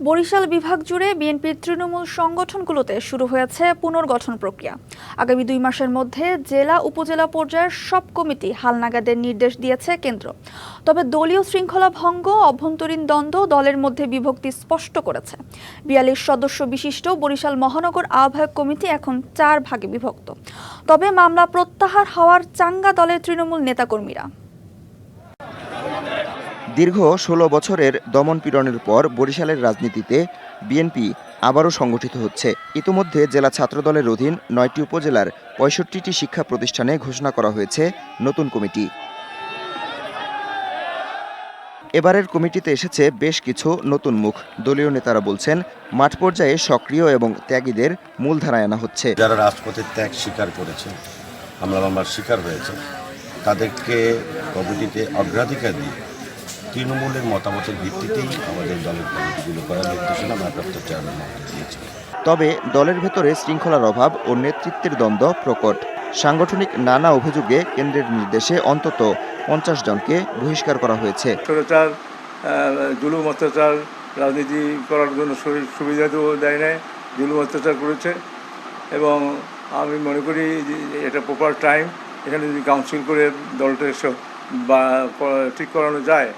বরিশাল বিভাগ জুড়ে বিএনপির তৃণমূল সংগঠনগুলোতে শুরু হয়েছে পুনর্গঠন প্রক্রিয়া। আগামী দুই মাসের মধ্যে জেলা, উপজেলা পর্যায়ের সব কমিটি হালনাগাদের নির্দেশ দিয়েছে কেন্দ্র। তবে দলীয় শৃঙ্খলা ভঙ্গ, অভ্যন্তরীণ দ্বন্দ্ব দলের মধ্যে বিভক্তি স্পষ্ট করেছে। বিয়াল্লিশ সদস্য বিশিষ্ট বরিশাল মহানগর আহ্বায়ক কমিটি এখন চার ভাগে বিভক্ত। তবে মামলা প্রত্যাহার হওয়ার চাঙ্গা দলের তৃণমূল নেতাকর্মীরা দীর্ঘ ষোলো বছরের দমনপীড়নের পর বরিশালের রাজনীতিতে বিএনপি আবারও সংগঠিত হচ্ছে। ইতোমধ্যে জেলা ছাত্রদলের অধীন নয়টি উপজেলার পঁয়ষট্টিটি শিক্ষা প্রতিষ্ঠানে ঘোষণা করা হয়েছে নতুন কমিটি। এবারের কমিটিতে এসেছে বেশ কিছু নতুন মুখ। দলীয় নেতারা বলছেন, মাঠ পর্যায়ে সক্রিয় এবং ত্যাগীদের মূলধারায় আনা হচ্ছে। যারা রাজপথের ত্যাগ স্বীকার করেছে, হামলা মামলার শিকার হয়েছে, তাদেরকে কমিটিতে অগ্রাধিকার দিয়ে তৃণমূলের মতামতের ভিত্তিতেই আমাদের দলের কমিটিগুলো করার নির্দেশনা ভারপ্রাপ্ত চেয়ারম্যান দিয়েছে তবে দলের ভেতরে শৃঙ্খলার অভাব ও নেতৃত্বের দ্বন্দ্ব প্রকট। সাংগঠনিক নানা অভিযোগে কেন্দ্রের নির্দেশে অন্তত পঞ্চাশ জনকে বহিষ্কার করা হয়েছে। অত্যাচার জুলুম অত্যাচার রাজনীতি করার জন্য সুবিধা তো দেয় নাই জুলুম অত্যাচার করেছে। এবং আমি মনে করি যে এটা প্রপার টাইম এখানে যদি কাউন্সিল করে দলটা বা ঠিক করানো যায়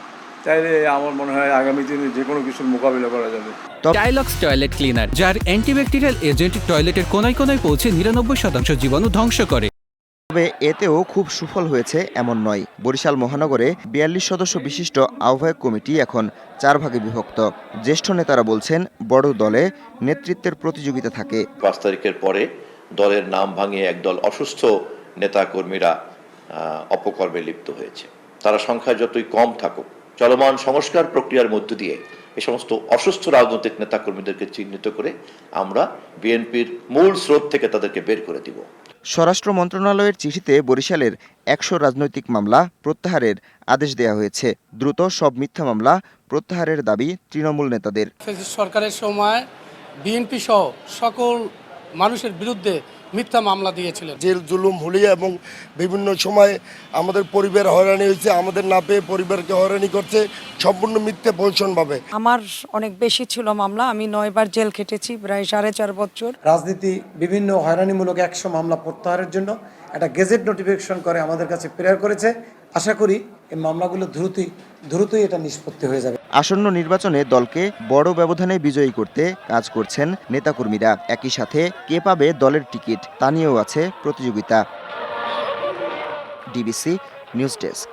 তাহলে আমার মনে হয় আগামী দিনে যে কোনো কিছুর মোকাবিলা করা যাবে। টাইলক্স টয়লেট ক্লিনার যার অ্যান্টিব্যাকটেরিয়াল এজেন্ট টয়লেটের কোনায় কোনায় পৌঁছে নিরানব্বই শতাংশ জীবাণু ধ্বংস করে। তবে এতেও খুব সুফল হয়েছে এমন নয়। বরিশাল মহানগরে বিয়াল্লিশ সদস্য বিশিষ্ট আহ্বায়ক কমিটি এখন চার ভাগে বিভক্ত। জ্যেষ্ঠ নেতারা বলছেন বড় দলে নেতৃত্বের প্রতিযোগিতা থাকে। পাঁচ তারিখের পরে দলের নাম ভাঙিয়ে একদল অসুস্থ নেতাকর্মীরা আহ, অপকর্মে লিপ্ত হয়েছে। তারা সংখ্যা যতই কম থাকুক চলমান সংস্কার প্রক্রিয়ার মধ্য দিয়ে এই সমস্ত অসুস্থ রাজনৈতিক নেতাকর্মীদেরকে চিহ্নিত করে আমরা বিএনপির মূল স্রোত থেকে তাদেরকে বের করে দিব। স্বরাষ্ট্র মন্ত্রণালয়ের চিঠিতে বরিশালের একশো রাজনৈতিক মামলা প্রত্যাহারের আদেশ দেওয়া হয়েছে। দ্রুত সব মিথ্যা মামলা প্রত্যাহারের দাবি তৃণমূল নেতাদের। সরকারের সময় বিএনপি সহ সকল মানুষের বিরুদ্ধে মিথ্যা মামলা দিয়েছিলেন। জেল জুলুম হুলিয়া এবং বিভিন্ন সময় আমাদের পরিবার হয়রানি হয়েছে আমাদের না পেয়ে পরিবারকে হয়রানি করছে সম্পূর্ণ মিথ্যে পৌঁছনভাবে আমার অনেক বেশি ছিল মামলা আমি নয়বার জেল খেটেছি প্রায় সাড়ে চার বছর। রাজনীতি বিভিন্ন হয়রানিমূলক একশো মামলা প্রত্যাহারের জন্য একটা গেজেট নোটিফিকেশন করে আমাদের কাছে প্রেয়ার করেছে। আশা করি এই মামলাগুলো দ্রুতই দ্রুতই এটা নিষ্পত্তি হয়ে যাবে। আসন্ন নির্বাচনে দলকে বড় ব্যবধানে বিজয়ী করতে কাজ করছেন নেতাকর্মীরা। একই সাথে কে পাবে দলের টিকিট তা নিয়েও আছে প্রতিযোগিতা। DBC news desk.